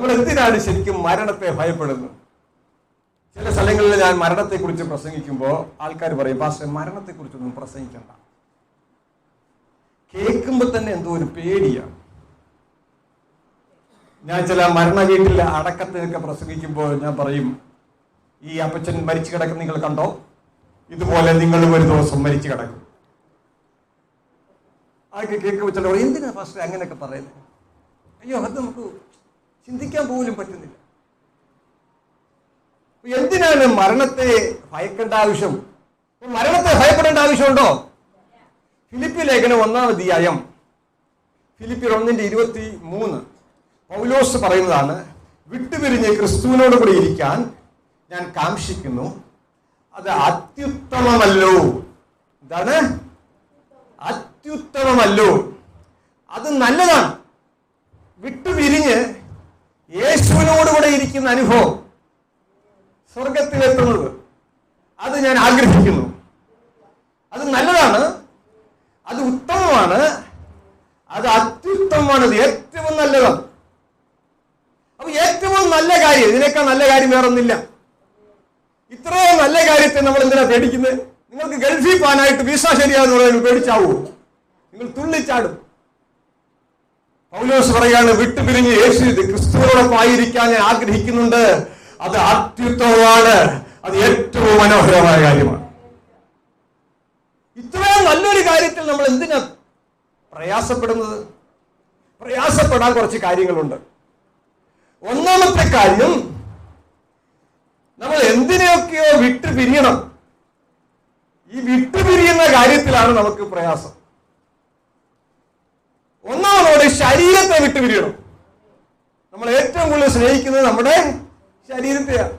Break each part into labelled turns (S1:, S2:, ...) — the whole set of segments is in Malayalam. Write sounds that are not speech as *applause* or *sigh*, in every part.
S1: നമ്മൾ എന്തിനാണ് ശരിക്കും മരണത്തെ ഭയപ്പെടുന്നത്? ചില സ്ഥലങ്ങളിൽ ഞാൻ മരണത്തെക്കുറിച്ച് പ്രസംഗിക്കുമ്പോൾ ആൾക്കാർ പറയും പാസ്റ്റർ മരണത്തെക്കുറിച്ചൊന്നും പ്രസംഗിക്കണ്ട. കേൾക്കുമ്പോൾ തന്നെ എന്തോ ഒരു പേടിയാണ് ഞാൻ ചില മരണ വീട്ടിൽ അടക്കത്തിനൊക്കെ പ്രസംഗിക്കുമ്പോൾ ഞാൻ പറയും ഈ അപ്പച്ചൻ മരിച്ചു കിടക്കുന്ന നിങ്ങൾ കണ്ടോ? ഇതുപോലെ നിങ്ങളും ഒരു ദിവസം മരിച്ചു കിടക്കും. ആൾക്ക് കേൾക്കുമ്പോൾ ചില എന്തിനാ ഫസ്റ്റ് അങ്ങനെയൊക്കെ പറയുന്നത്? അയ്യോ അത് നമുക്ക് ചിന്തിക്കാൻ പോലും പറ്റുന്നില്ല. എന്തിനാണ് മരണത്തെ ഭയക്കേണ്ട ആവശ്യം? മരണത്തെ ഭയപ്പെടേണ്ട ആവശ്യമുണ്ടോ? ഫിലിപ്പി ലേഖനം ഒന്നാം അധ്യായം ഫിലിപ്പി ഒന്നിന്റെ ഇരുപത്തി മൂന്ന് പൗലോസ് പറയുന്നതാണ് വിട്ടുപിരിഞ്ഞ് ക്രിസ്തുവിനോട് കൂടി ഇരിക്കാൻ ഞാൻ കാംക്ഷിക്കുന്നു. അത് അത്യുത്തമമല്ലോ. എന്താണ്? അത്യുത്തമമല്ലോ. അത് നല്ലതാണ്. വിട്ടുപിരിഞ്ഞ് യേശുവിനോട് കൂടെ ഇരിക്കുന്ന അനുഭവം. സ്വർഗത്തിലെത്തുന്നത് അത് ഞാൻ ആഗ്രഹിക്കുന്നു. അത് നല്ലതാണ്. അത് ഉത്തമമാണ്. അത് അത്യുത്തമമാണ്. അത് ഏറ്റവും നല്ലതാണ് അപ്പൊ ഏറ്റവും നല്ല കാര്യം ഇതിനേക്കാൾ നല്ല കാര്യം വേറൊന്നില്ല. ഇത്രയും നല്ല കാര്യത്തെ നമ്മൾ എന്തിനാ പേടിക്കുന്നത്? നിങ്ങൾക്ക് ഗൾഫിൽ പോകാനായിട്ട് വിസ ശരിയാന്ന് പറയുന്നത് പേടിച്ചാവൂ? നിങ്ങൾ തുള്ളിച്ചാടും. പൗലോസ് പറയാണ് വിട്ടുപിരിഞ്ഞ് യേശു ക്രിസ്തുവിനോടൊപ്പം ആയിരിക്കാൻ ഞാൻ ആഗ്രഹിക്കുന്നുണ്ട്. അത് അത്യുത്തമമാണ്. അത് ഏറ്റവും മനോഹരമായ കാര്യമാണ്. ഇത്രയും നല്ലൊരു കാര്യത്തിൽ നമ്മൾ എന്തിനാ പ്രയാസപ്പെടുന്നത്? പ്രയാസപ്പെടാൻ കുറച്ച് കാര്യങ്ങളുണ്ട്. ഒന്നാമത്തെ കാര്യം നമ്മൾ എന്തിനെയൊക്കെയോ വിട്ടുപിരിയണം. ഈ വിട്ടുപിരിയുന്ന കാര്യത്തിലാണ് നമുക്ക് പ്രയാസം. ഒന്നാമതോടെ ശരീരത്തെ വിട്ടു പിരിയണം നമ്മൾ ഏറ്റവും കൂടുതൽ സ്നേഹിക്കുന്നത് നമ്മുടെ ശരീരത്തെയാണ്.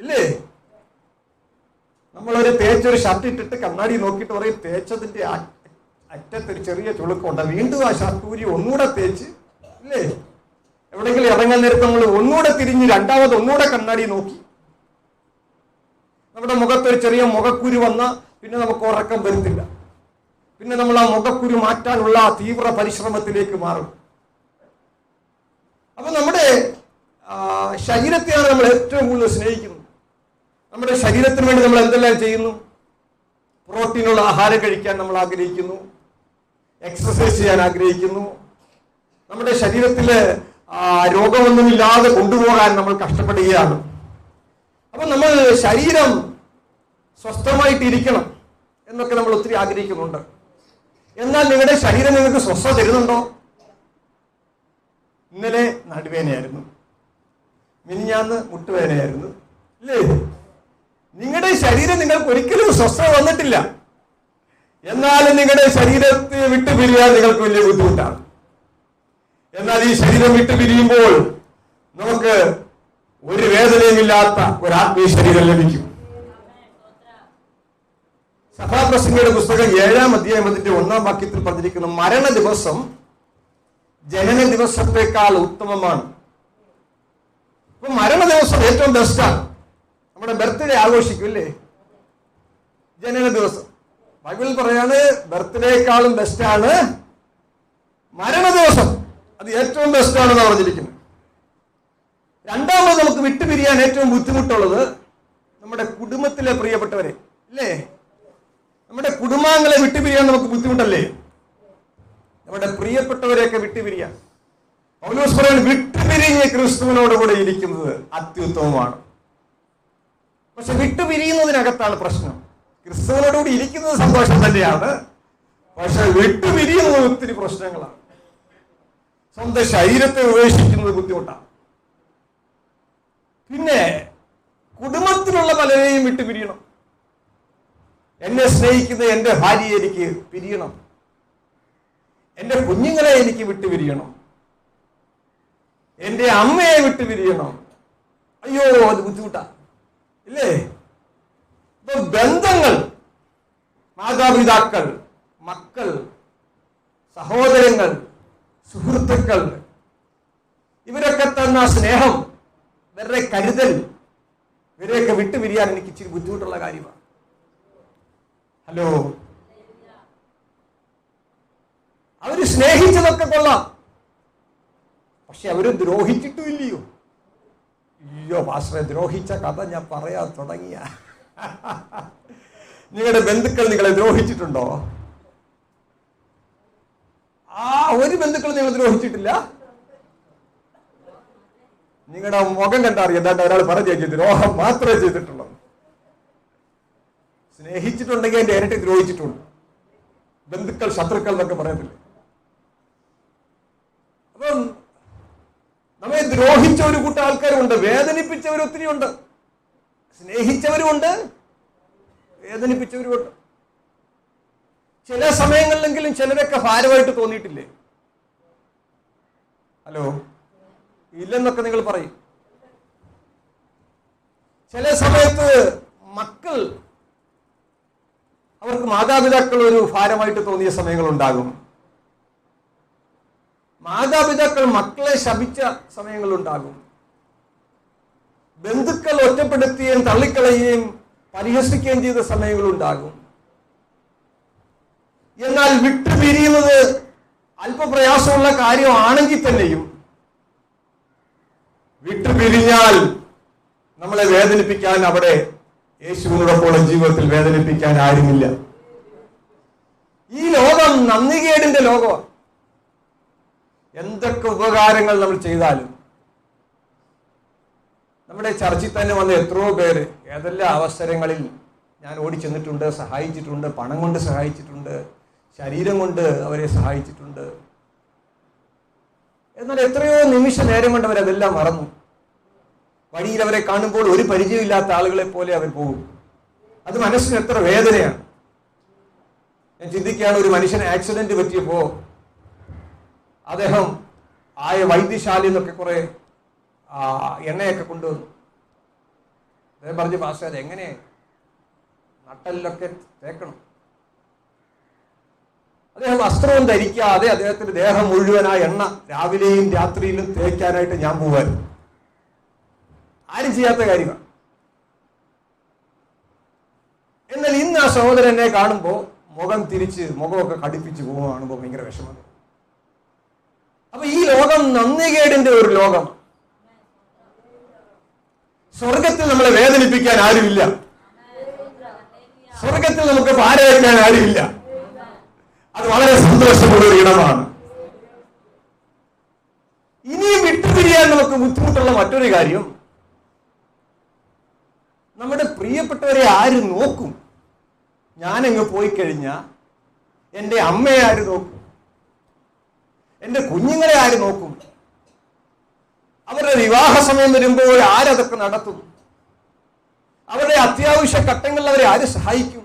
S1: ഇല്ലേ? നമ്മളൊരു തേച്ചൊരു ഷർട്ട് ഇട്ടിട്ട് കണ്ണാടി നോക്കിയിട്ട് പറയും തേച്ചതിന്റെ അറ്റത്തൊരു ചെറിയ ചുളുക്കമുണ്ട് വീണ്ടും ആ ഷർട്ട് ഊരി ഒന്നുകൂടെ തേച്ച് ഇല്ലേ? എവിടെയെങ്കിലും ഇറങ്ങാൻ നേരത്ത് നമ്മൾ ഒന്നുകൂടെ തിരിഞ്ഞ് രണ്ടാമത് ഒന്നുകൂടെ കണ്ണാടി നോക്കി. നമ്മുടെ മുഖത്തൊരു ചെറിയ മുഖക്കുരു വന്ന പിന്നെ നമുക്ക് ഉറക്കം വരുന്നില്ല പിന്നെ നമ്മൾ ആ മുഖക്കുരു മാറ്റാനുള്ള തീവ്ര പരിശ്രമത്തിലേക്ക് മാറും. അപ്പൊ നമ്മുടെ ശരീരത്തെയാണ് നമ്മൾ ഏറ്റവും കൂടുതൽ സ്നേഹിക്കുന്നത്. നമ്മുടെ ശരീരത്തിന് വേണ്ടി നമ്മൾ എന്തെല്ലാം ചെയ്യുന്നു? പ്രോട്ടീനുള്ള ആഹാരം കഴിക്കാൻ നമ്മൾ ആഗ്രഹിക്കുന്നു. എക്സസൈസ് ചെയ്യാൻ ആഗ്രഹിക്കുന്നു. നമ്മുടെ ശരീരത്തിൽ രോഗമൊന്നുമില്ലാതെ കൊണ്ടുപോകാൻ നമ്മൾ കഷ്ടപ്പെടുകയാണ്. അപ്പൊ നമ്മൾ ശരീരം സ്വസ്ഥമായിട്ടിരിക്കണം എന്നൊക്കെ നമ്മൾ ഒത്തിരി ആഗ്രഹിക്കുന്നുണ്ട്. എന്നാൽ നിങ്ങളുടെ ശരീരം നിങ്ങൾക്ക് സ്വസ്ഥത തരുന്നുണ്ടോ? ഇന്നലെ നടുവേനയായിരുന്നു മിനിഞ്ഞാന്ന് മുട്ടുവേനയായിരുന്നു ഇല്ലേ? നിങ്ങളുടെ ശരീരം നിങ്ങൾക്ക് ഒരിക്കലും സ്വസ്ഥത വന്നിട്ടില്ല. എന്നാലും നിങ്ങളുടെ ശരീരത്തെ വിട്ടു പിരിയാൻ നിങ്ങൾക്ക് വലിയ ബുദ്ധിമുട്ടാണ്. എന്നാൽ ഈ ശരീരം വിട്ടു പിരിയുമ്പോൾ നമുക്ക് ഒരു വേദനയുമില്ലാത്ത ഒരു ആത്മീയ ശരീരം ലഭിക്കും. സഭാപ്രസംഗയുടെ പുസ്തകം ഏഴാം അധ്യായം അതിന്റെ ഒന്നാം വാക്യത്തിൽ പറഞ്ഞിരിക്കുന്ന മരണ ദിവസം ജനന ദിവസത്തെക്കാൾ ഉത്തമമാണ്. അപ്പൊ മരണ ദിവസം ഏറ്റവും ബെസ്റ്റാണ് നമ്മുടെ ബർത്ത്ഡേ ആഘോഷിക്കും അല്ലേ? ജനന ദിവസം. ബൈബിളിൽ പറയാണ് ബർത്ത്ഡേക്കാളും ബെസ്റ്റാണ് മരണ ദിവസം. അത് ഏറ്റവും ബെസ്റ്റാണെന്ന് പറഞ്ഞിരിക്കുന്നത്. രണ്ടാമത് നമുക്ക് വിട്ടുപിരിയാൻ ഏറ്റവും ബുദ്ധിമുട്ടുള്ളത് നമ്മുടെ കുടുംബത്തിലെ പ്രിയപ്പെട്ടവരെ അല്ലേ? നമ്മുടെ കുടുംബാംഗങ്ങളെ വിട്ടുപിരിയാൻ നമുക്ക് ബുദ്ധിമുട്ടല്ലേ? നമ്മുടെ പ്രിയപ്പെട്ടവരെയൊക്കെ വിട്ടുപിരിയാൻ. പൗലോസ് പറയാൻ വിട്ടുപിരിഞ്ഞ് ക്രിസ്തുവിനോട് കൂടെ ഇരിക്കുന്നത് അത്യുത്തമമാണ്. പക്ഷെ വിട്ടുപിരിയുന്നതിനകത്താണ് പ്രശ്നം. ക്രിസ്തുവിനോടുകൂടി ഇരിക്കുന്നത് സന്തോഷം തന്നെയാണ് പക്ഷെ വിട്ടുപിരിയുന്നത് ഒത്തിരി പ്രശ്നങ്ങളാണ്. സ്വന്തം ശരീരത്തെ ഉപേക്ഷിക്കുന്നത് ബുദ്ധിമുട്ടാണ്. പിന്നെ കുടുംബത്തിലുള്ള പലരെയും വിട്ടു പിരിയണം എന്നെ സ്നേഹിക്കുന്ന എന്റെ ഭാര്യയെ എനിക്ക് പിരിയണം. എന്റെ കുഞ്ഞുങ്ങളെ എനിക്ക് വിട്ടുപിരിയണം എന്റെ അമ്മയെ വിട്ടുപിരിയണം അയ്യോ അത് ബുദ്ധിമുട്ടാ. ഇല്ലേ? ഇപ്പൊ ബന്ധങ്ങൾ മാതാപിതാക്കൾ മക്കൾ സഹോദരങ്ങൾ സുഹൃത്തുക്കൾ ഇവരൊക്കെ തന്ന സ്നേഹം ഇവരുടെ കരുതൽ ഇവരെയൊക്കെ വിട്ടുപിരിയാൻ എനിക്ക് ഇച്ചിരി ബുദ്ധിമുട്ടുള്ള കാര്യമാണ്. ഹലോ. അവർ സ്നേഹിച്ചതൊക്കെ കൊള്ളാം. പക്ഷെ അവർ ദ്രോഹിച്ചിട്ടും ഇല്ലയോ അയ്യോ ദ്രോഹിച്ച കഥ ഞാൻ പറയാൻ തുടങ്ങിയ. നിങ്ങളുടെ ബന്ധുക്കൾ നിങ്ങളെ ദ്രോഹിച്ചിട്ടുണ്ടോ? ആ ഒരു ബന്ധുക്കൾ നിങ്ങൾ ദ്രോഹിച്ചിട്ടില്ല. നിങ്ങളുടെ മുഖം കണ്ടറിയാം എന്താണ്ട് ഒരാൾ പറഞ്ഞു ദ്രോഹം മാത്രമേ ചെയ്തിട്ടുള്ളൂ. സ്നേഹിച്ചിട്ടുണ്ടെങ്കിൽ എന്റെ ഇരട്ടി ദ്രോഹിച്ചിട്ടുണ്ട്. ബന്ധുക്കൾ ശത്രുക്കൾ എന്നൊക്കെ പറയത്തില്ലേ അപ്പം നമ്മെ ദ്രോഹിച്ച ഒരു കൂട്ടം ആൾക്കാരുണ്ട് വേദനിപ്പിച്ചവർ ഒത്തിരി ഉണ്ട്. സ്നേഹിച്ചവരുമുണ്ട് വേദനിപ്പിച്ചവരുമുണ്ട് ചില സമയങ്ങളിലെങ്കിലും ചിലരൊക്കെ ഭാരമായിട്ട് തോന്നിയിട്ടില്ലേ? ഹലോ? ഇല്ലെന്നൊക്കെ നിങ്ങൾ പറയും. ചില സമയത്ത് മക്കൾ അവർക്ക് മാതാപിതാക്കൾ ഒരു ഭാരമായിട്ട് തോന്നിയ സമയങ്ങളുണ്ടാകും. മാതാപിതാക്കൾ മക്കളെ ശപിച്ച സമയങ്ങളുണ്ടാകും. ബന്ധുക്കൾ ഒറ്റപ്പെടുത്തുകയും തള്ളിക്കളയുകയും പരിഹസിക്കുകയും ചെയ്ത സമയങ്ങളുണ്ടാകും. എന്നാൽ വിട്ടുപിരിയുന്നത് അല്പപ്രയാസമുള്ള കാര്യമാണെങ്കിൽ തന്നെയും വിട്ടുപിരിഞ്ഞാൽ നമ്മളെ വേദനിപ്പിക്കാൻ അവിടെ യേശുവിനോടൊപ്പം ജീവിതത്തിൽ വേദനിപ്പിക്കാൻ ആരുമില്ല. ഈ ലോകം നന്ദികേടിന്റെ ലോകമാണ്. എന്തൊക്കെ ഉപകാരങ്ങൾ നമ്മൾ ചെയ്താലും. നമ്മുടെ ചർച്ചിൽ തന്നെ വന്ന എത്രയോ പേര് ഏതെല്ലാം അവസരങ്ങളിൽ ഞാൻ ഓടി ചെന്നിട്ടുണ്ട് സഹായിച്ചിട്ടുണ്ട് പണം കൊണ്ട് സഹായിച്ചിട്ടുണ്ട് ശരീരം കൊണ്ട് അവരെ സഹായിച്ചിട്ടുണ്ട്. എന്നാൽ എത്രയോ നിമിഷ നേരം കൊണ്ട് അവരതെല്ലാം മറന്നു. വഴിയിൽ അവരെ കാണുമ്പോൾ ഒരു പരിചയമില്ലാത്ത ആളുകളെ പോലെ അവർ പോകും. അത് മനസ്സിന് എത്ര വേദനയാണ്. ഞാൻ ചിന്തിക്കുകയാണ് ഒരു മനുഷ്യന് ആക്സിഡന്റ് പറ്റിയപ്പോ അദ്ദേഹം ആയ വൈദ്യശാലയിൽ നിന്നൊക്കെ കുറെ എണ്ണയൊക്കെ കൊണ്ടുവന്നു. അദ്ദേഹം പറഞ്ഞു പാസ്റ്റർ എങ്ങനെ നട്ടലിലൊക്കെ തേക്കണം. അദ്ദേഹം വസ്ത്രവും ധരിക്കാതെ അദ്ദേഹത്തിന്റെ ദേഹം മുഴുവനായ എണ്ണ രാവിലെയും രാത്രിയിലും തേക്കാനായിട്ട് ഞാൻ പോവായിരുന്നു. ആരും ചെയ്യാത്ത കാര്യമാണ് എന്നാൽ ഇന്ന് ആ സഹോദരനെ കാണുമ്പോൾ മുഖം തിരിച്ച് മുഖമൊക്കെ കടുപ്പിച്ച് പോകുക ഭയങ്കര വിഷമം. അപ്പൊ ഈ ലോകം നന്ദികേടിന്റെ ഒരു ലോകം. സ്വർഗത്തിൽ നമ്മളെ വേദനിപ്പിക്കാൻ ആരുമില്ല. സ്വർഗത്തിൽ നമുക്ക് പാരവയ്ക്കാൻ ആരുമില്ല. അത് വളരെ സന്തോഷമുള്ള ഒരു ഇടമാണ്. ഇനിയും വിട്ടുപിരിയാൻ നമുക്ക് ബുദ്ധിമുട്ടുള്ള മറ്റൊരു കാര്യം നമ്മുടെ പ്രിയപ്പെട്ടവരെ ആര് നോക്കും? ഞാനങ്ങ് പോയി കഴിഞ്ഞാൽ എന്റെ അമ്മയെ ആര് നോക്കും? എന്റെ കുഞ്ഞുങ്ങളെ ആര് നോക്കും? അവരുടെ വിവാഹ സമയം വരുമ്പോൾ ആരതൊക്കെ നടത്തും? അവരുടെ അത്യാവശ്യ ഘട്ടങ്ങളിൽ അവരെ ആര് സഹായിക്കും?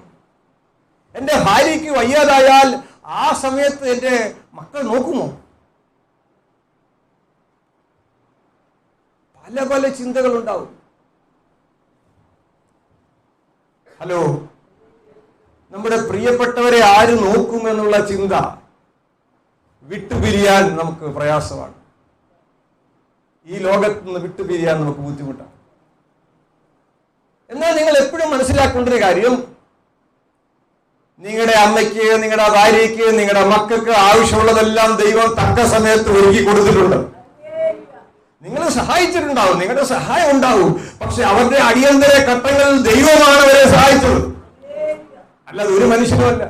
S1: എന്റെ ഭാര്യയ്ക്ക് വയ്യാതായാൽ ആ സമയത്ത് എന്റെ മക്കൾ നോക്കുമോ? പല പല ചിന്തകളുണ്ടാവും. ഹലോ. നമ്മുടെ പ്രിയപ്പെട്ടവരെ ആര് നോക്കും എന്നുള്ള ചിന്ത വിട്ടുപിരിയാൻ നമുക്ക് പ്രയാസമാണ്. ഈ ലോകത്ത് നിന്ന് വിട്ടുപിരിയാൻ നമുക്ക് ബുദ്ധിമുട്ടാണ്. എന്നാൽ നിങ്ങൾ എപ്പോഴും മനസ്സിലാക്കേണ്ട ഒരു കാര്യം നിങ്ങളുടെ അമ്മയ്ക്ക് നിങ്ങളുടെ ഭാര്യയ്ക്ക് നിങ്ങളുടെ മക്കൾക്ക് ആവശ്യമുള്ളതെല്ലാം ദൈവം തക്ക സമയത്ത് ഒരുക്കി കൊടുത്തിട്ടുണ്ട്. നിങ്ങൾ സഹായിച്ചിട്ടുണ്ടാവും നിങ്ങളുടെ സഹായം ഉണ്ടാവും. പക്ഷെ അവരുടെ അടിയന്തര ഘട്ടങ്ങളിൽ ദൈവമാണ് അവരെ സഹായിച്ചത്. അല്ലാതെ ഒരു മനുഷ്യനുമല്ല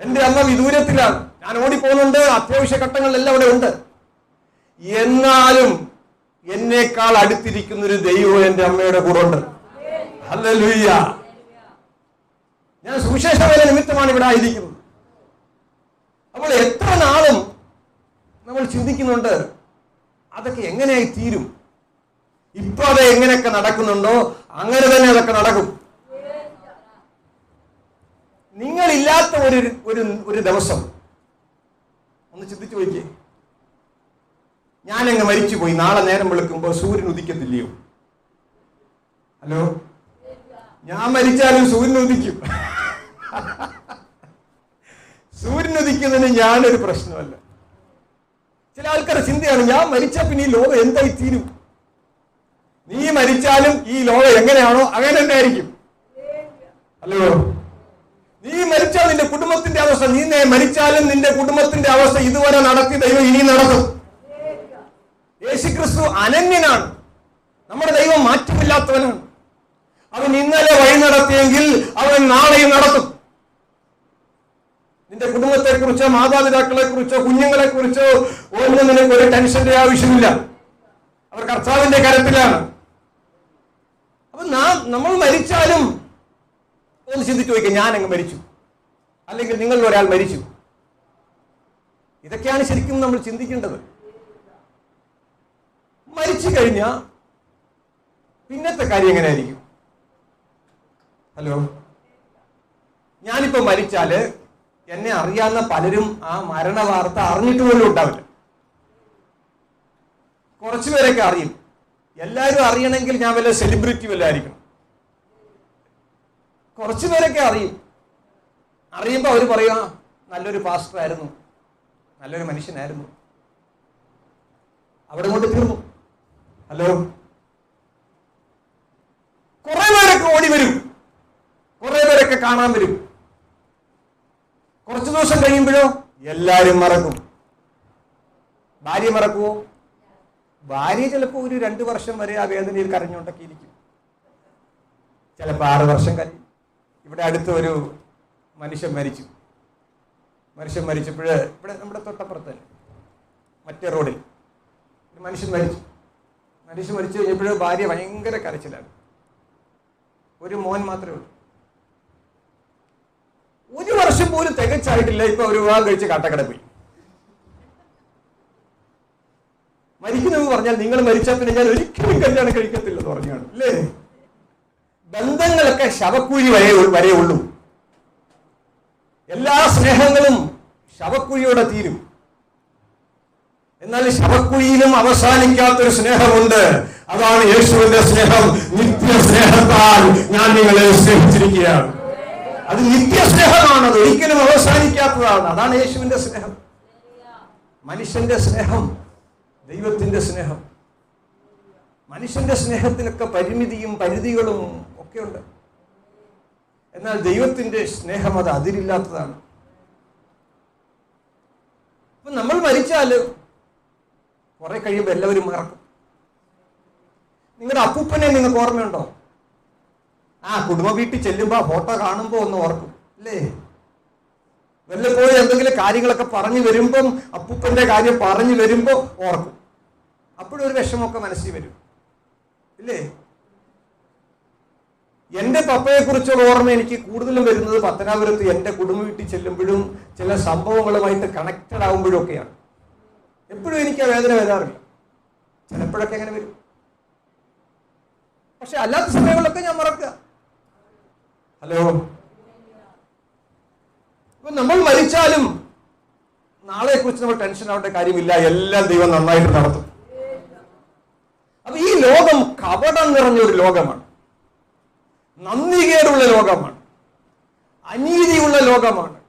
S1: എന്റെ അമ്മ വിദൂരത്തിലാണ്. ഞാൻ ഓടിപ്പോകുന്നുണ്ട് അത്യാവശ്യ ഘട്ടങ്ങളിലെല്ലാം അവിടെ ഉണ്ട്. എന്നാലും എന്നേക്കാൾ അടുത്തിരിക്കുന്ന ഒരു ദൈവം എന്റെ അമ്മയുടെ കൂടെ ഉണ്ട്. ഹല്ലേലൂയ ഞാൻ സുവിശേഷ വേല നിമിത്തമാണ് ഇവിടെ ആയിരിക്കുന്നത്. അപ്പോൾ എത്ര നാളും നമ്മൾ ചിന്തിക്കുന്നുണ്ട് അതൊക്കെ എങ്ങനെയായി തീരും? ഇപ്പൊ അത് എങ്ങനെയൊക്കെ നടക്കുന്നുണ്ടോ? അങ്ങനെ തന്നെ അതൊക്കെ നടക്കും. നിങ്ങളില്ലാത്ത ഒരു ഒരു ഒരു ദിവസം. ഒന്ന് ചിന്തിച്ചു നോക്കിയേ. ഞാനങ്ങ് മരിച്ചുപോയി. നാളെ നേരം വെളുക്കുമ്പോൾ സൂര്യൻ ഉദിക്കത്തില്ലയോ? ഹലോ? ഞാൻ മരിച്ചാലും സൂര്യൻ ഉദിക്കും. *laughs* സൂര്യൻ ഉദിക്കുന്നതിന് ഞാനൊരു പ്രശ്നമല്ല. ചില ആൾക്കാരുടെ ചിന്തയാണ് ഞാൻ മരിച്ചാൽ പിന്നെ ഈ ലോകം എന്തായി തീരും? നീ മരിച്ചാലും ഈ ലോകം എങ്ങനെയാണോ അങ്ങനെ തന്നെ ആയിരിക്കും. അല്ലയോ? നീ മരിച്ചാൽ നിന്റെ കുടുംബത്തിന്റെ അവസ്ഥ നീ മരിച്ചാലും നിന്റെ കുടുംബത്തിന്റെ അവസ്ഥ ഇതുവരെ നടത്തി ദൈവം ഇനി നടക്കും. യേശുക്രിസ്തു അനന്യനാണ്. നമ്മുടെ ദൈവം മാറ്റമില്ലാത്തവനാണ്. അവൻ ഇന്നലെ വഴി നടത്തിയെങ്കിൽ അവൻ നാളെയും നടത്തും നിന്റെ കുടുംബത്തെക്കുറിച്ചോ മാതാപിതാക്കളെക്കുറിച്ചോ കുഞ്ഞുങ്ങളെക്കുറിച്ചോ കുറിച്ചോ കുഞ്ഞുങ്ങളെ കുറിച്ചോ ഒന്നും നിനക്ക് ഒരു ടെൻഷന്റെ ആവശ്യമില്ല. അവർ കർത്താവിന്റെ കരത്തിലാണ്. അപ്പൊ നാം നമ്മൾ മരിച്ചാലും ഒന്ന് ചിന്തിച്ചു നോക്കുക ഞാൻ അങ്ങ് മരിച്ചു. അല്ലെങ്കിൽ നിങ്ങളിൽ ഒരാൾ മരിച്ചു. ഇതൊക്കെയാണ് ശരിക്കും നമ്മൾ ചിന്തിക്കേണ്ടത്. മരിച്ചു കഴിഞ്ഞാൽ പിന്നത്തെ കാര്യം എങ്ങനെയായിരിക്കും? ഹലോ? ഞാനിപ്പോ മരിച്ചാൽ എന്നെ അറിയാവുന്ന പലരും ആ മരണ വാർത്ത അറിഞ്ഞിട്ട് പോലും ഉണ്ടാവില്ല. കുറച്ചുപേരൊക്കെ അറിയും. എല്ലാവരും അറിയണമെങ്കിൽ ഞാൻ വല്ല സെലിബ്രിറ്റി വല്ല കുറച്ചു കുറച്ചുപേരൊക്കെ അറിയും. അറിയുമ്പോൾ അവർ പറയുക നല്ലൊരു പാസ്റ്റർ ആയിരുന്നു. നല്ലൊരു മനുഷ്യനായിരുന്നു. അവിടെ കൊണ്ട് തീർന്നു. ഹലോ കുറെ പേരൊക്കെ ഓടി വരും. കുറെ പേരൊക്കെ കാണാൻ വരും. കുറച്ചു ദിവസം കഴിയുമ്പോഴോ? എല്ലാരും മറക്കും. ഭാര്യ മറക്കുവോ? ഭാര്യ ചിലപ്പോൾ ഒരു രണ്ട് വർഷം വരെ ആ വേദനയിൽ കരഞ്ഞുകൊണ്ടൊക്കെ ഇരിക്കും ചിലപ്പോൾ ആറ് വർഷം കഴിയും. ഇവിടെ അടുത്ത ഒരു മനുഷ്യൻ മരിച്ചു. മനുഷ്യൻ മരിച്ചപ്പോൾ ഇവിടെ നമ്മുടെ തൊട്ടപ്പുറത്ത് മറ്റേ റോഡിൽ ഒരു മനുഷ്യൻ മരിച്ചു. മനുഷ്യൻ മരിച്ചു കഴിഞ്ഞപ്പോഴേ ഭാര്യ ഭയങ്കര കരച്ചിലാണ്. ഒരു മോൻ മാത്രമേ ഉള്ളൂ. പോലും തികച്ചായിട്ടില്ല. ഇപ്പൊ ഒരു വിവാഹം കഴിച്ച് കാട്ടക്കട പോയി. മരിക്കുന്നെന്ന് പറഞ്ഞാൽ നിങ്ങൾ മരിച്ചാൽ പിന്നെ ഞാൻ ഒരിക്കലും കല്യാണം കഴിക്കത്തില്ലെന്ന് പറഞ്ഞാണ് അല്ലേ? ബന്ധങ്ങളൊക്കെ ശവക്കുഴി വരെ വരെ ഉള്ളൂ. എല്ലാ സ്നേഹങ്ങളും ശവക്കുഴിയോടെ തീരും. എന്നാൽ ശവക്കുഴിയിലും അവസാനിക്കാത്തൊരു സ്നേഹമുണ്ട്. അതാണ് യേശുവിന്റെ സ്നേഹം. നിത്യ സ്നേഹത്താൽ ഞാൻ നിങ്ങളെ സ്നേഹിച്ചിരിക്കുകയാണ്. അത് നിത്യ സ്നേഹമാണ് അത് ഒരിക്കലും അവസാനിക്കാത്തതാണ്. അതാണ് യേശുവിന്റെ സ്നേഹം. മനുഷ്യന്റെ സ്നേഹം ദൈവത്തിന്റെ സ്നേഹം. മനുഷ്യന്റെ സ്നേഹത്തിനൊക്കെ പരിമിതിയും പരിധികളും ഒക്കെ ഉണ്ട് എന്നാൽ ദൈവത്തിന്റെ സ്നേഹം അത് അതിരില്ലാത്തതാണ്. അപ്പൊ നമ്മൾ മരിച്ചാൽ കുറെ കഴിയുമ്പോൾ എല്ലാവരും മറക്കും. നിങ്ങളുടെ അപ്പൂപ്പനെ നിങ്ങൾക്ക് ഓർമ്മയുണ്ടോ? ആ കുടുംബ വീട്ടിൽ ചെല്ലുമ്പോൾ ഫോട്ടോ കാണുമ്പോൾ ഒന്ന് ഓർക്കും. അല്ലേ? വല്ലപ്പോഴും എന്തെങ്കിലും കാര്യങ്ങളൊക്കെ പറഞ്ഞു വരുമ്പം അപ്പൂപ്പന്റെ കാര്യം പറഞ്ഞു വരുമ്പോൾ ഓർക്കും. അപ്പോഴൊരു വിഷമമൊക്കെ മനസ്സിൽ വരും. ഇല്ലേ? എന്റെ പപ്പയെ കുറിച്ചുള്ള ഓർമ്മ എനിക്ക് കൂടുതലും വരുന്നത് പത്തനാപുരത്ത് എന്റെ കുടുംബ വീട്ടിൽ ചെല്ലുമ്പോഴും ചില സംഭവങ്ങളുമായിട്ട് കണക്റ്റഡ് ആകുമ്പോഴും ഒക്കെയാണ് എപ്പോഴും എനിക്ക് ആ വേദന വരാറില്ല. ചിലപ്പോഴൊക്കെ അങ്ങനെ വരും. പക്ഷെ അല്ലാത്ത സമയങ്ങളിലൊക്കെ ഞാൻ മറക്കുക. ഹലോ. ഇപ്പൊ നമ്മൾ മരിച്ചാലും നാളെ കുറിച്ച് നമ്മൾ ടെൻഷൻ ആവേണ്ട കാര്യമില്ല. എല്ലാം ദൈവം നന്നായിട്ട് നടത്തും. അപ്പൊ ഈ ലോകം കപടം നിറഞ്ഞ ഒരു ലോകമാണ്. നന്ദികേടുള്ള ലോകമാണ്. അനീതിയുള്ള ലോകമാണ്.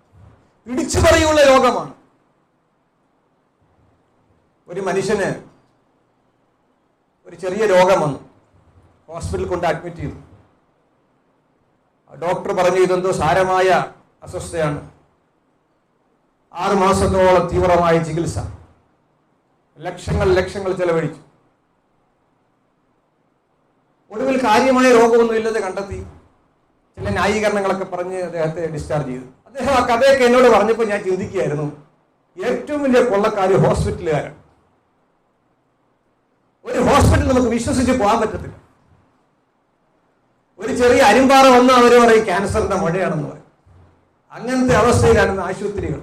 S1: പിടിച്ചുപറിയുള്ള ലോകമാണ്. ഒരു മനുഷ്യന് ഒരു ചെറിയ രോഗം വന്നു. ഹോസ്പിറ്റലിൽ കൊണ്ട് അഡ്മിറ്റ് ചെയ്തു. ഡോക്ടർ പറഞ്ഞു ഇതെന്തോ സാരമായ അസ്വസ്ഥയാണ്. ആറ് മാസത്തോളം തീവ്രമായ ചികിത്സ. ലക്ഷങ്ങൾ ലക്ഷങ്ങൾ ചെലവഴിച്ചു. ഒടുവിൽ കാര്യമായ രോഗമൊന്നും ഇല്ലെന്ന് കണ്ടെത്തി. ചില ന്യായീകരണങ്ങളൊക്കെ പറഞ്ഞ് അദ്ദേഹത്തെ ഡിസ്ചാർജ് ചെയ്തു. അദ്ദേഹം ആ കഥയൊക്കെ എന്നോട് പറഞ്ഞപ്പോൾ ഞാൻ ചിന്തിക്കുകയായിരുന്നു. ഏറ്റവും വലിയ കൊള്ളക്കാർ ഹോസ്പിറ്റലുകാരാണ് ഒരു ഹോസ്പിറ്റൽ നമുക്ക് വിശ്വസിച്ച് പോകാൻ പറ്റത്തില്ല. ഒരു ചെറിയ അരിമ്പാറ വന്ന് അവർ പറയും ക്യാൻസറിന്റെ മഴയാണെന്ന് പറയും. അങ്ങനത്തെ അവസ്ഥയിലാണ് ഇന്ന് ആശുപത്രികൾ.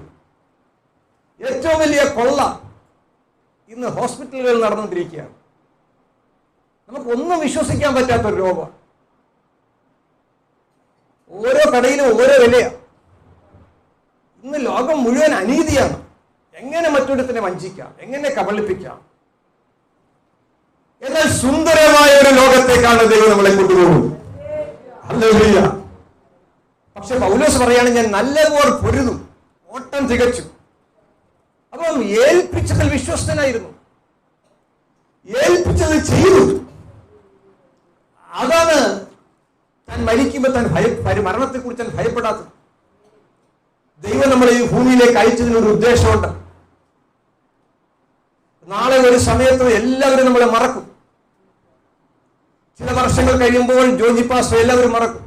S1: ഏറ്റവും വലിയ കൊള്ള ഇന്ന് ഹോസ്പിറ്റലുകളിൽ നടന്നുകൊണ്ടിരിക്കുകയാണ്. നമുക്കൊന്നും വിശ്വസിക്കാൻ പറ്റാത്ത ഒരു രോഗമാണ്. ഓരോ കടയിലും ഓരോ വിലയാണ് ഇന്ന് ലോകം മുഴുവൻ അനീതിയാണ്. എങ്ങനെ മറ്റൊരുത്തിനെ വഞ്ചിക്കാം? എങ്ങനെ കബളിപ്പിക്കാം? എന്നാൽ സുന്ദരമായ ഒരു ലോകത്തേക്കാണ് ദൈവം നമ്മളെ കൊണ്ടുപോകുന്നത്. പക്ഷെ പൗലോസ് പറയാണ് ഞാൻ നല്ലതുപോലെ പൊരുതു. ഓട്ടം തികച്ചു. അപ്പം ഏൽപ്പിച്ചതിൽ വിശ്വസ്തനായിരുന്നു. ഏൽപ്പിച്ചത് ചെയ്തു. അതാണ് താൻ മരിക്കുമ്പോൾ താൻ ഭയ മരണത്തെ കുറിച്ച് താൻ ഭയപ്പെടാത്തത്. ദൈവം നമ്മളെ ഈ ഭൂമിയിലേക്ക് അയച്ചതിനൊരു ഉദ്ദേശമുണ്ട്. നാളെ ഒരു സമയത്ത് എല്ലാവരും നമ്മളെ മറക്കും. ചില വർഷങ്ങൾ കഴിയുമ്പോൾ ജോജി പാസ്റ്റർ എല്ലാവരും മറക്കും.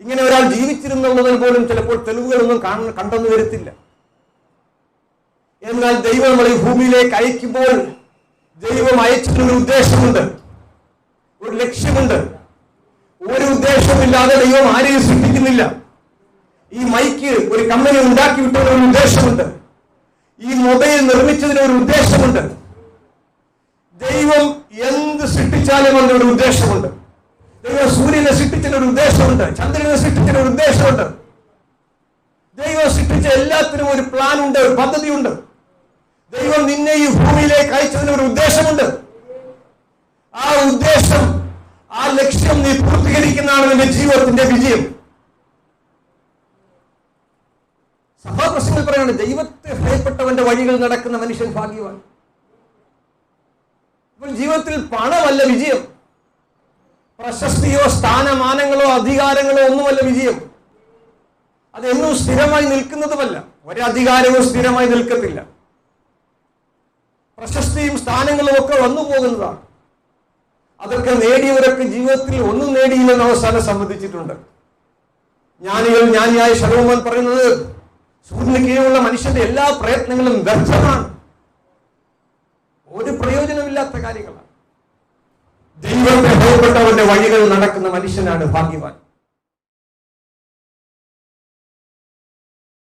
S1: ഇങ്ങനെ ഒരാൾ ജീവിച്ചിരുന്നുള്ളതിന് പോലും ചിലപ്പോൾ തെളിവുകളൊന്നും കാണ കണ്ടെന്ന് വരത്തില്ല. എന്നാൽ ദൈവം നമ്മളെ ഈ ഭൂമിയിലേക്ക് അയക്കുമ്പോൾ ദൈവം അയച്ചതിനൊരു ഉദ്ദേശമുണ്ട്. ഒരു ലക്ഷ്യമുണ്ട്. ഒരു ഉദ്ദേശമില്ലാതെ ദൈവം ആരെയും സൃഷ്ടിക്കുന്നില്ല. ഈ മൈക്ക് ഒരു കമ്പനി ഉണ്ടാക്കി വിട്ടതിന് ഒരു ഉദ്ദേശമുണ്ട്. ഈ മൊബൈൽ നിർമ്മിച്ചതിന് ഒരു ഉദ്ദേശമുണ്ട്. ദൈവം എന്ത് സൃഷ്ടിച്ചാലും അതിനൊരു ഉദ്ദേശമുണ്ട്. ദൈവം സൂര്യനെ സൃഷ്ടിച്ചതിന് ഒരു ഉദ്ദേശമുണ്ട്. ചന്ദ്രനെ സൃഷ്ടിച്ചതിന് ഒരു ഉദ്ദേശമുണ്ട്. ദൈവം സൃഷ്ടിച്ച എല്ലാത്തിനും ഒരു പ്ലാൻ ഉണ്ട് ഒരു പദ്ധതിയുണ്ട്. ദൈവം നിന്നെ ഈ ഭൂമിയിലേക്ക് അയച്ചതിന് ഒരു ഉദ്ദേശമുണ്ട്. ആ ഉദ്ദേശം ആ ലക്ഷ്യം നീ പൂർത്തീകരിക്കുന്നതാണ് നിന്റെ ജീവിതത്തിന്റെ വിജയം. സഭാപ്രസംഗങ്ങൾ പറയാണ് ദൈവത്തെ ഭയപ്പെട്ടവന്റെ വഴികൾ നടക്കുന്ന മനുഷ്യൻ ഭാഗ്യവാൻ. അപ്പോൾ ജീവിതത്തിൽ പണമല്ല വിജയം. പ്രശസ്തിയോ സ്ഥാനമാനങ്ങളോ അധികാരങ്ങളോ ഒന്നുമല്ല വിജയം. അതെന്നും സ്ഥിരമായി നിൽക്കുന്നതുമല്ല. ഒരധികാരവും സ്ഥിരമായി നിൽക്കത്തില്ല. പ്രശസ്തിയും സ്ഥാനങ്ങളും ഒക്കെ വന്നു പോകുന്നതാണ്. അതൊക്കെ നേടിയവരൊക്കെ ജീവിതത്തിൽ ഒന്നും നേടിയില്ലെന്ന് അവസാനം സംബന്ധിച്ചിട്ടുണ്ട് ജ്ഞാനികൾ ജ്ഞാനിയായ ശലോമോൻ പറയുന്നത് സൂര്യന് കീഴിലുള്ള മനുഷ്യന്റെ എല്ലാ പ്രയത്നങ്ങളും വ്യർത്ഥമാണ്. ഒരു പ്രയോജനമില്ലാത്ത കാര്യങ്ങളാണ്. ദൈവത്തെ ഭയപ്പെട്ടവന്റെ വഴികൾ നടക്കുന്ന മനുഷ്യനാണ് ഭാഗ്യവാൻ.